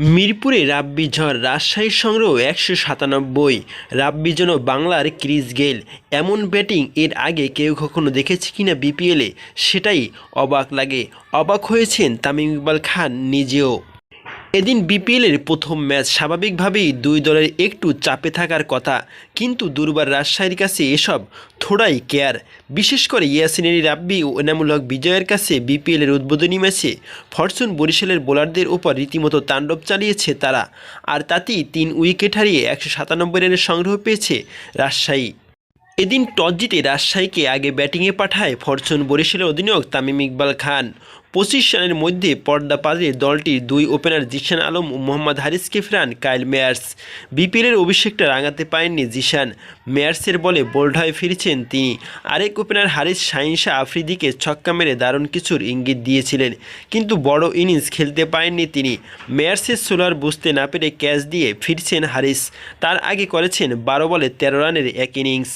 মিরপুরে রাব্বি ঝড় রাজশাহীর সংগ্রহ একশো সাতানব্বই। রাব্বি যেন বাংলার ক্রিস গেল এমন ব্যাটিং এর আগে কেউ কখনো দেখেছে কিনা বিপিএলে? সেটাই অবাক লাগে। অবাক হয়েছেন তামিম ইকবাল খান নিজেও। এদিন বিপিএলের প্রথম ম্যাচ স্বাভাবিকভাবেই দুই দলের একটু চাপে থাকার কথা, কিন্তু দুর্বার রাজশাহীর কাছে এসব থোড়াই কেয়ার। বিশেষ করে ইয়াসিনের রাব্বি ও এনামুল হক বিজয়ের কাছে বিপিএলের উদ্বোধনী ম্যাচে ফরচুন বরিশালের বোলারদের ওপর রীতিমতো তাণ্ডব চালিয়েছে তারা, আর তাতেই তিন উইকেট হারিয়ে একশো সাতানব্বই রানের সংগ্রহ পেয়েছে রাজশাহী। এদিন টস জিতে রাজশাহীকে আগে ব্যাটিংয়ে পাঠায় ফরচুন বরিশালের অধিনায়ক তামিম ইকবাল খান। পঁচিশ রানের মধ্যে পর্দা পারে দলটির দুই ওপেনার জিশান আলম ও মোহাম্মদ হারিসকে ফেরান কাইল মেয়ার্স। বিপিএলের অভিষেকটা রাঙাতে পারেননি জিশান। মেয়ার্সের বলে বোল্ড হয়ে ফিরেছেন তিনি। আরেক ওপেনার হারিস শাহিনশা আফ্রিদিকে ছক্কা মেরে দারুণ কিছুর ইঙ্গিত দিয়েছিলেন, কিন্তু বড় ইনিংস খেলতে পারেননি তিনি। মেয়ার্সের সোলার বুঝতে না পেরে ক্যাচ দিয়ে ফিরছেন হারিস। তার আগে করেছেন বারো বলে তেরো রানের এক ইনিংস।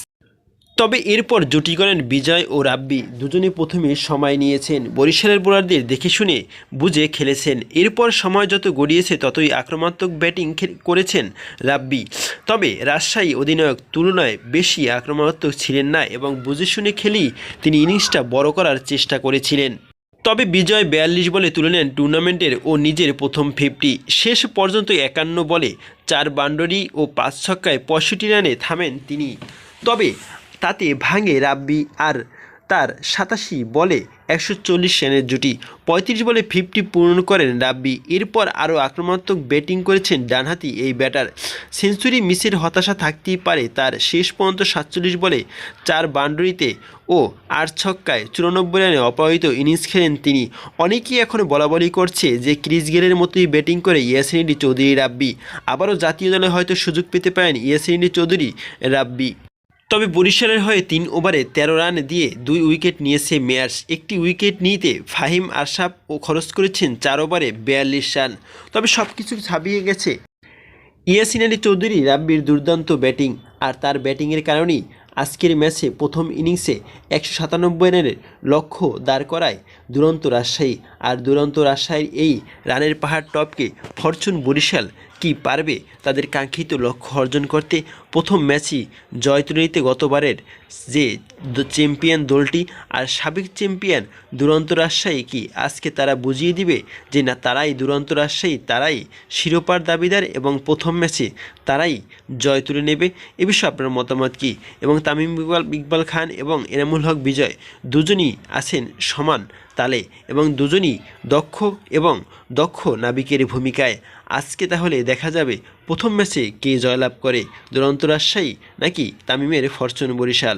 তবে এরপর জুটি করেন বিজয় ও রাব্বি। দুজনে প্রথমে সময় নিয়েছেন। বরিশালের বোলারদের দেখে শুনে বুঝে খেলেছেন। এরপর সময় যত গড়িয়েছে, ততই আক্রমণাত্মক ব্যাটিং করেছেন রাব্বি। তবে রাজশাহী অধিনায়ক তুলনায় বেশি আক্রমণাত্মক ছিলেন না এবং বুঝে শুনে খেলেই তিনি ইনিংসটা বড় করার চেষ্টা করেছিলেন। তবে বিজয় বিয়াল্লিশ বলে তুলে নেন টুর্নামেন্টের ও নিজের প্রথম ফিফটি। শেষ পর্যন্ত একান্ন বলে চার বান্ডরি ও পাঁচ ছক্কায় পঁয়ষট্টি রানে থামেন তিনি। তবে তাতে ভাঙে রাব্বি আর তার সাতাশি বলে একশো চল্লিশ রানের জুটি। পঁয়ত্রিশ বলে ফিফটি পূরণ করেন রাব্বি। এরপর আরও আক্রমণাত্মক ব্যাটিং করেছেন ডানহাতি এই ব্যাটার। সেঞ্চুরি মিসের হতাশা থাকতেই পারে তার শেষ পর্যন্ত সাতচল্লিশ বলে চার বাউন্ডারিতে ও আট ছক্কায় চুরানব্বই রানে অপরাজিত ইনিংস খেলেন তিনি। অনেকেই এখন বলা বলি করছে যে ক্রিস গেলের মতোই ব্যাটিং করে ইয়াসিনিডি চৌধুরী রাব্বি। আবারও জাতীয় দলে হয়তো সুযোগ পেতে পারেন ইয়াসিনিডি চৌধুরী রাব্বি। তবে বরিশালের হয়ে তিন ওভারে তেরো রান দিয়ে দুই উইকেট নিয়েছে মেয়ার্স। একটি উইকেট নিতে ফাহিম আশাফ ও খরচ করেছেন চার ওভারে বিয়াল্লিশ রান। তবে সব কিছু ছাপিয়ে গেছে ইয়াসিন আলী চৌধুরী রাব্বির দুর্দান্ত ব্যাটিং। আর তার ব্যাটিংয়ের কারণেই আজকের ম্যাচে প্রথম ইনিংসে একশো সাতানব্বই রানের লক্ষ্য দাঁড় করায় দুরন্ত রাজশাহী। আর দুরন্ত রাজশাহীর এই রানের পাহাড় টপকে ফরচুন বরিশাল কি পারবে তাদের কাঙ্ক্ষিত লক্ষ্য অর্জন করতে প্রথম ম্যাচই জয় নিতে গতবারের যে চ্যাম্পিয়ন দলটি আর সাবেক চ্যাম্পিয়ন দুরন্ত রাজশাহী কি আজকে তারা বুঝিয়ে দিবে যে না, তারাই দুরন্ত রাজশাহী, তারাই শিরোপার দাবিদার এবং প্রথম ম্যাচে তারাই জয় তুলে নেবে, এ বিষয়ে আপনার মতামত কি? এবং তামিম ইকবাল ইকবাল খান এবং এনামুল হক বিজয় দুজনই আছেন সমান তালে এবং দুজনই দক্ষ এবং দক্ষ নাবিকের ভূমিকায়। আজকে তাহলে দেখা যাবে প্রথম ম্যাচে কে জয়লাভ করে দুরন্ত রাজশাহী নাকি তামিমের ফরচুন বরিশাল।